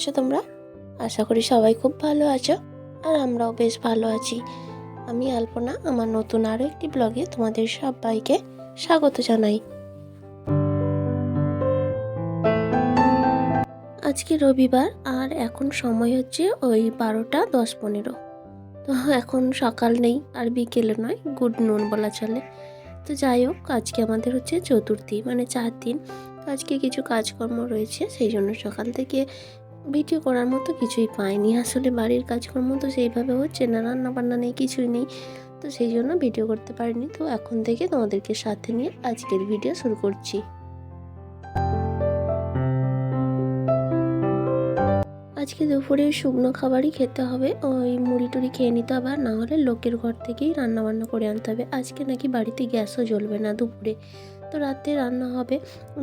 আছো তোমরা? আশা করি সবাই খুব ভালো আছো, আর আমরাও বেশ ভালো আছি। আমি আলপনা, আমার নতুন আরও একটি ব্লগে তোমাদের সবাইকে স্বাগত জানাই। আজকে রবিবার, আর এখন সময় হচ্ছে ওই বারোটা দশ পনেরো। তো এখন সকাল নেই, আর বিকেলে নয়, গুড নুন বলা চলে। তো যাই হোক, আজকে আমাদের হচ্ছে চতুর্থী মানে চার দিন। আজকে কিছু কাজকর্ম রয়েছে, সেই জন্য সকাল থেকে ভিডিও করার মতো কিছুই পাইনি। আসলে বাড়ির কাজকর্ম তো সেইভাবে হচ্ছে না রান্না বান্না নেই, কিছুই নেই। তো সেই জন্য ভিডিও করতে পারিনি। তো এখন থেকে তোমাদেরকে সাথে নিয়ে আজকের ভিডিও শুরু করছি। আজকে দুপুরে শুকনো খাবারই খেতে হবে। ওই মুড়ি টুড়ি খেয়ে নিতে হবে। আর না হলে লোকের ঘর থেকেই রান্নাবান্না করে আনতে হবে। আজকে নাকি বাড়িতে গ্যাসও জ্বলবে না দুপুরে। তো রাতে রান্না হবে।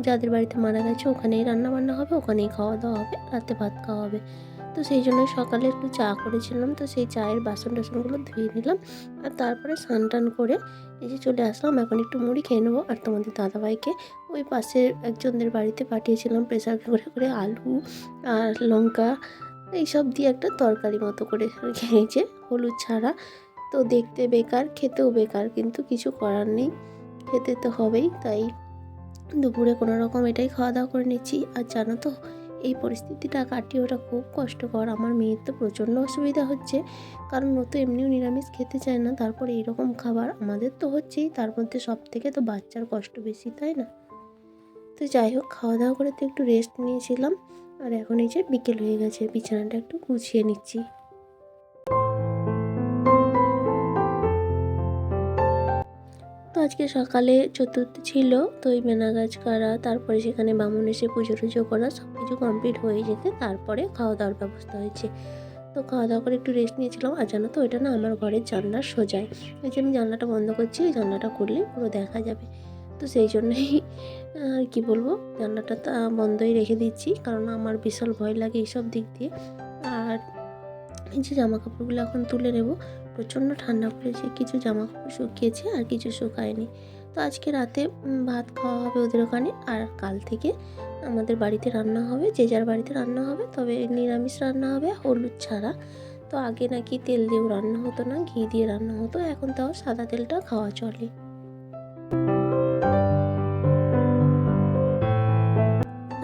যাদের বাড়িতে মারা গেছে ওখানেই রান্না বান্না হবে, ওখানেই খাওয়া দাওয়া হবে, রাতে ভাত খাওয়া হবে। তো সেই জন্য সকালে একটু চা করেছিলাম, তো সেই চায়ের বাসন টাসনগুলো ধুয়ে নিলাম। আর তারপরে স্নান টান করে এই যে চলে আসলাম, এখন একটু মুড়ি খেয়ে নেব। আর তোমাদের দাদাভাইকে ওই পাশের একজনদের বাড়িতে পাঠিয়েছিলাম প্রেসার করে করে আলু আর লঙ্কা। এইসব দিয়ে একটা তরকারি মতো করে খেয়েছে, হলুদ ছাড়া। তো দেখতে বেকার, খেতেও বেকার, কিন্তু কিছু করার নেই। খেতে তো হবেই, তাই দুপুরে কোনো রকম এটাই খাওয়া দাওয়া করে নিচ্ছি। আর জানো তো, এই পরিস্থিতিটা কাটিয়ে ওটা খুব কষ্টকর। আমার মেয়ের তো প্রচণ্ড অসুবিধা হচ্ছে, কারণ ও তো এমনিও নিরামিষ খেতে চায় না। তারপরে এইরকম খাবার আমাদের তো হচ্ছেই, তার মধ্যে সব থেকে তো বাচ্চার কষ্ট বেশি, তাই না? তো যাই হোক, খাওয়া দাওয়া করে তো একটু রেস্ট নিয়েছিলাম। আর এখন এই যে বিকেল হয়ে গেছে, বিছানাটা একটু গুছিয়ে নিচ্ছি। তো আজকে সকালে চতুর্থ ছিল, তো ওই মেনা গাছ করা তারপরে সেখানে বামুন এসে পুজো টুজো করা সব কিছু কমপ্লিট হয়ে যেতে তারপরে খাওয়া দাওয়ার ব্যবস্থা হয়েছে। তো খাওয়া দাওয়া করে একটু রেস্ট নিয়েছিলাম, আর জানো তো, ওইটা না আমার ঘরের জানলার সোজায়। ওই যে আমি জানলাটা বন্ধ করছি, ওই জানলাটা করলে পুরো দেখা যাবে। তো সেই জন্যই, আর কি বলব, জানলাটা তা বন্ধই রেখে দিচ্ছি কারণ আমার বিশাল ভয় লাগে এইসব দিক দিয়ে। আর এই যে জামা কাপড়গুলো এখন তুলে নেব প্রচণ্ড ঠান্ডা পড়েছে, কিছু জামা কাপড় শুকিয়েছে আর কিছু শুকায়নি। তো আজকে রাতে ভাত খাওয়া হবে ওদের ওখানে আর কাল থেকে আমাদের বাড়িতে রান্না হবে, যে যার বাড়িতে রান্না হবে, তবে নিরামিষ রান্না হবে, হলুদ ছাড়া। তো আগে নাকি তেল দিয়েও রান্না হতো না, ঘি দিয়ে রান্না হতো, এখন তাও সাদা তেলটা খাওয়া চলে।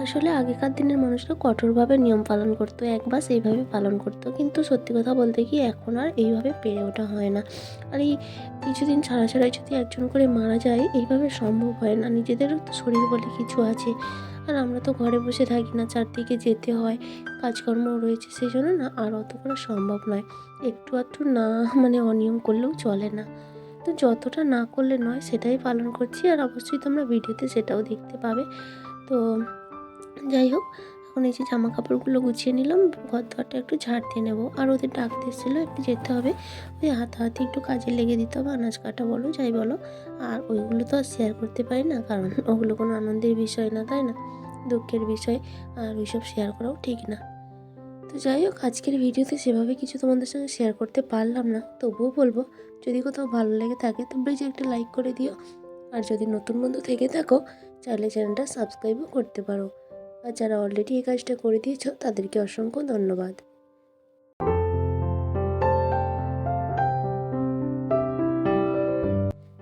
আসলে আগেকার দিনের মানুষরা কঠোরভাবে নিয়ম পালন করতো একবার সেইভাবে পালন করতো। কিন্তু সত্যি কথা বলতে কি এখন আর এইভাবে পেরে ওঠা হয় না। আর এই কিছুদিন ছাড়া ছাড়াই যদি একজন করে মারা যায়, এইভাবে সম্ভব হয় না। নিজেদেরও তো শরীর বলে কিছু আছে। আর আমরা তো ঘরে বসে থাকি না, চারদিকে যেতে হয় কাজকর্ম রয়েছে সেই জন্য না আর অত করা সম্ভব নয়। একটু আধটু না মানে অনিয়ম করলেও চলে না। তো যতটা না করলে নয়, সেটাই পালন করছি। আর অবশ্যই তোমরা ভিডিওতে সেটাও দেখতে পাবে। তো যাই হোক, এখন এই যে জামা কাপড়গুলো গুছিয়ে নিলাম ঘর দরটা একটু ঝাড় দিয়ে নেব। আর ওদের ডাকতে এসেছিল একটু যেতে হবে। ওই হাতাহাতি একটু কাজে লেগে দিতে হবে, আনাজ কাটা বলো, যাই বলো। আর ওইগুলো তো আর শেয়ার করতে পারি না, কারণ ওগুলো কোনো আনন্দের বিষয় না, তাই না? দুঃখের বিষয়, আর ওইসব শেয়ার করাও ঠিক না। তো যাই হোক, আজকের ভিডিওতে সেভাবে কিছু তোমাদের সঙ্গে শেয়ার করতে পারলাম না, তবুও বলব, যদি কোথাও ভালো লেগে থাকে তো প্লিজ একটা লাইক করে দিও। আর যদি নতুন বন্ধু থেকে থাকো চাইলে চ্যানেলটা সাবস্ক্রাইবও করতে পারো। আর যারা অলরেডি এই কাজটা করে দিয়েছ, তাদেরকে অসংখ্য ধন্যবাদ।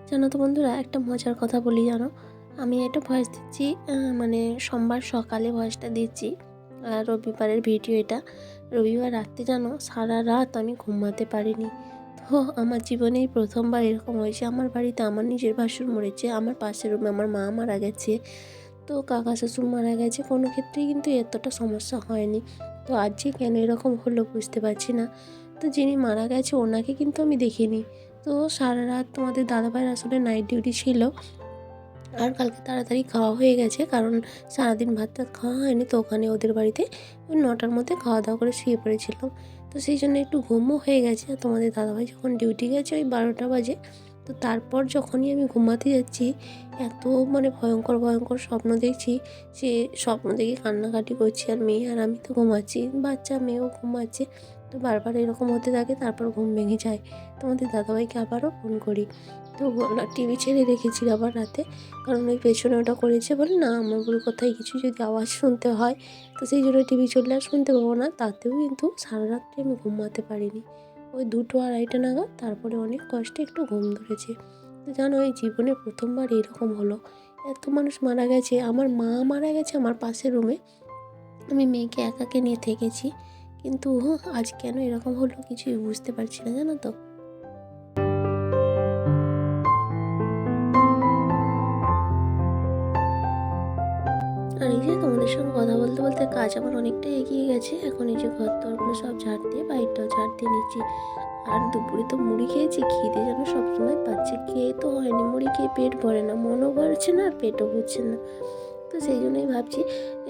জানো তো বন্ধুরা, একটা মজার কথা বলি জানো? আমি এটা ভয়েস দিচ্ছি মানে সোমবার সকালে ভয়েসটা দিচ্ছি, আর রবিবারের ভিডিও এটা। রবিবার রাত্রে জানো, সারা রাত আমি ঘুমাতে পারিনি। তো আমার জীবনে এই প্রথমবার এরকম হয়েছে। আমার বাড়িতে আমার নিজের ভাসুর মরেছে, আমার পাশের রুমে আমার মা মারা গেছে। তো কাকা শ্বশুর মারা গেছে, কোনো ক্ষেত্রেই কিন্তু এতটা সমস্যা হয়নি। তো আজ যে কেন এরকম হলো বুঝতে পারছি না। তো যিনি মারা গেছে, ওনাকে কিন্তু আমি দেখিনি। তো সারা রাত তোমাদের দাদাভাইয়ের আসলে নাইট ডিউটি ছিল। আর কালকে তাড়াতাড়ি খাওয়া হয়ে গেছে, কারণ সারাদিন ভাত টাত খাওয়া হয়নি, তো ওখানে ওদের বাড়িতে ওই নটার মধ্যে খাওয়া দাওয়া করে শুয়ে পড়েছিলাম। তো সেই জন্য একটু ঘুমও হয়ে গেছে। আর তোমাদের দাদাভাই যখন ডিউটি গেছে, ওই বারোটা বাজে। তো তারপর যখনই আমি ঘুমাতে যাচ্ছি, এত মানে ভয়ঙ্কর ভয়ঙ্কর স্বপ্ন দেখছি সে স্বপ্ন দেখে কান্নাকাটি করছি আর মেয়ে আর আমি তো ঘুমাচ্ছি, বাচ্চা মেয়েও ঘুমাচ্ছে। তো বারবার এরকম হতে থাকে, তারপর ঘুম ভেঙে যায়। তোমাদের দাদাভাইকে আবারও ফোন করি। তো টিভি ছেড়ে রেখেছি আবার রাতে, কারণ ওই পেছনে ওটা করেছে বলে, না, আমার বলে কোথায় কিছু যদি আওয়াজ শুনতে হয়। তো সেই জন্য টিভি চললে আর শুনতে পাবো না, তাতেও কিন্তু সারা রাত্রি আমি ঘুমাতে পারিনি। ওই দুটো আড়াইটা নাগাদ তারপরে অনেক কষ্টে একটু ঘুম ধরেছে। তো জানো, এই জীবনে প্রথমবার এরকম হলো। এত মানুষ মারা গেছে, আমার মা মারা গেছে আমার পাশের রুমে। আমি মেয়েকে একাকে নিয়ে থেকেছি। কিন্তু আজ কেন এরকম হলো কিছুই বুঝতে পারছি না, জানো তো? আর এই যে তোমাদের সঙ্গে কথা বলতে বলতে কাজ আমার অনেকটা এগিয়ে গেছে। এখন এই যে ঘর দরগুলো সব ঝাড় দিয়ে বাইরটাও ঝাড় দিয়ে নিচ্ছি। আর দুপুরে তো মুড়ি খেয়েছি খিদে যেন সবসময় পাচ্ছে। খেয়ে তো হয়নি, মুড়ি খেয়ে পেট ভরে না, মনও ভরছে না, আর পেটও ভরছে না। তো সেই জন্যই ভাবছি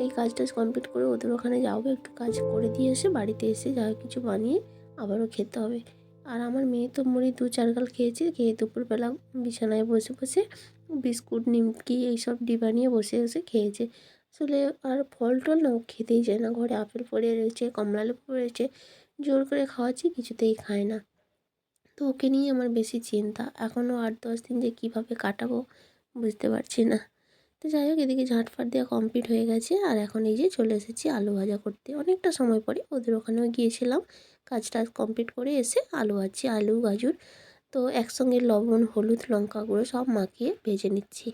এই কাজটা কমপ্লিট করে ওদের ওখানে যাব, একটু কাজ করে দিয়ে এসে বাড়িতে এসে যা কিছু বানিয়ে আবারও খেতে হবে। আর আমার মেয়ে তো মুড়ি দু চার গাল খেয়েছে, খেয়ে দুপুরবেলা বিছানায় বসে বসে বিস্কুট, নিমকি এইসব ডিবা নিয়ে বসে বসে খেয়েছে। আসলে আর ফল টল না, ও খেতেই যায় না। ঘরে আপেল পড়ে রয়েছে কমলা লেবু রয়েছে, জোর করে খাওয়াচ্ছি, কিছুতেই খায় না। তো ওকে নিয়ে আমার বেশি চিন্তা। এখনও আট দশ দিন যে কীভাবে কাটাবো বুঝতে পারছি না। তো যাই হোক, এদিকে ঝাঁটফাট দেওয়া কমপ্লিট হয়ে গেছে। আর এখন এই যে চলে এসেছি আলু ভাজা করতে। অনেকটা সময় পরে ওদের ওখানেও গিয়েছিলাম। কাজটা কমপ্লিট করে এসে আলু ভাজছি, আলু, গাজর। তো একসঙ্গে লবণ, হলুদ, লঙ্কা গুঁড়ো সব মাখিয়ে ভেজে নিচ্ছি।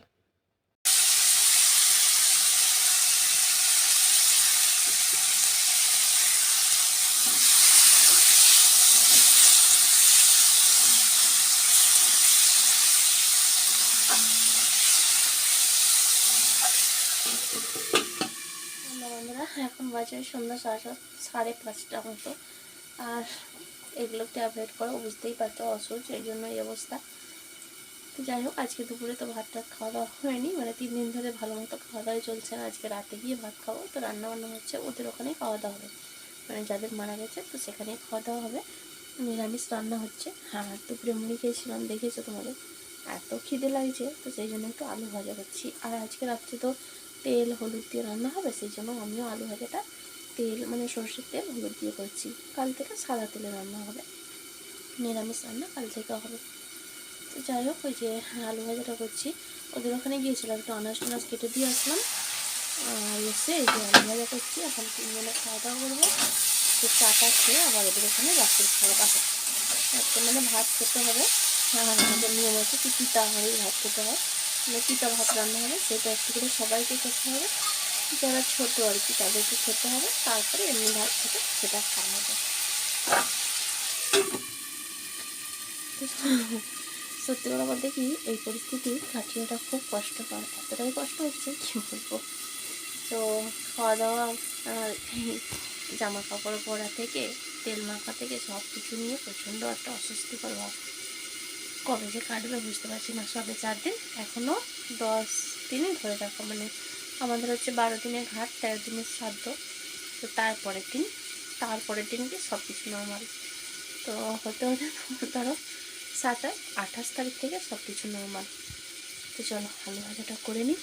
এখন বাজে সন্ধ্যা সাড়ে সাড়ে পাঁচটা মতো। আর এগুলো ট্যাবলেট করো, বুঝতেই পারতো অসুখ এই জন্য এই অবস্থা। যাই হোক, আজকে দুপুরে তো ভাত টাত খাওয়া দাওয়া হয়নি। মানে তিন দিন ধরে ভালো মতো খাওয়া দাওয়া চলছে না। আজকে রাতে গিয়ে ভাত খাব। তো রান্না বান্না হচ্ছে, ওদের ওখানেই খাওয়া দাওয়া হবে। মানে যাদের মারা গেছে, তো সেখানে খাওয়া দাওয়া হবে। নিরামিষ রান্না হচ্ছে। হ্যাঁ দুপুরে মুড়ি খেয়েছিলাম, দেখেছ তোমাদের? এত খিদে লাগছে, তো সেই জন্য একটু আলু ভাজা করছি আর আজকে রাত্রে তো তেল, হলুদ দিয়ে রান্না হবে, সেই জন্য আমিও আলু ভাজাটা তেল মানে সর্ষের তেল, হলুদ দিয়ে করছি। কাল থেকে সাদা তেলে রান্না হবে। নিরামিষ রান্না কাল থেকে হবে। তো যাই হোক, ওই যে আলু ভাজাটা করছি। ওদের ওখানে গিয়েছিলাম, একটু আনাজ টানাজ কেটে দিয়ে আসলাম। আর এসে এই যে আলু ভাজা করছি, এখন তিনজনে খাওয়া দাওয়া করব। তো চাটা খেয়ে আবার ওদের ওখানে রাত্রির খাওয়া দাওয়া একটা মানে ভাত খেতে হবে। আর আমাদের নিয়ম আছে কি পিতা হয়ে ভাত খেতে হয়। মানে পিতা ভাত রান্না হবে, সেটা একটু করে সবাইকে খেতে হবে। যারা ছোটো আর কি, তাদেরকে খেতে হবে। তারপরে এমনি ভাত খেতে সেটা খাওয়া হবে। সত্যি কথা বলতে কি, এই পরিস্থিতি কাটিয়েটা খুব কষ্টকর। এতটাই কষ্ট হচ্ছে, কী বলব? তো খাওয়া দাওয়া জামা কাপড় পরা থেকে, তেল মাখা থেকে সব কিছু নিয়ে প্রচণ্ড একটা অস্বস্তিকর ভাব। কবে যে কাটবে বুঝতে পারছি না। সবে চার দিন এখনও দশ দিনই ধরে রাখো। মানে আমাদের হচ্ছে বারো দিনের ঘাট, তেরো দিনের শ্রাদ্ধ। তো তারপরের দিন, তারপরের দিনকে সব কিছু নর্মাল তো হতে হতে ধরো সাতাশ আঠাশ তারিখ থেকে সব কিছু নর্মাল তো চলো আলু ভাজাটা করে নিই।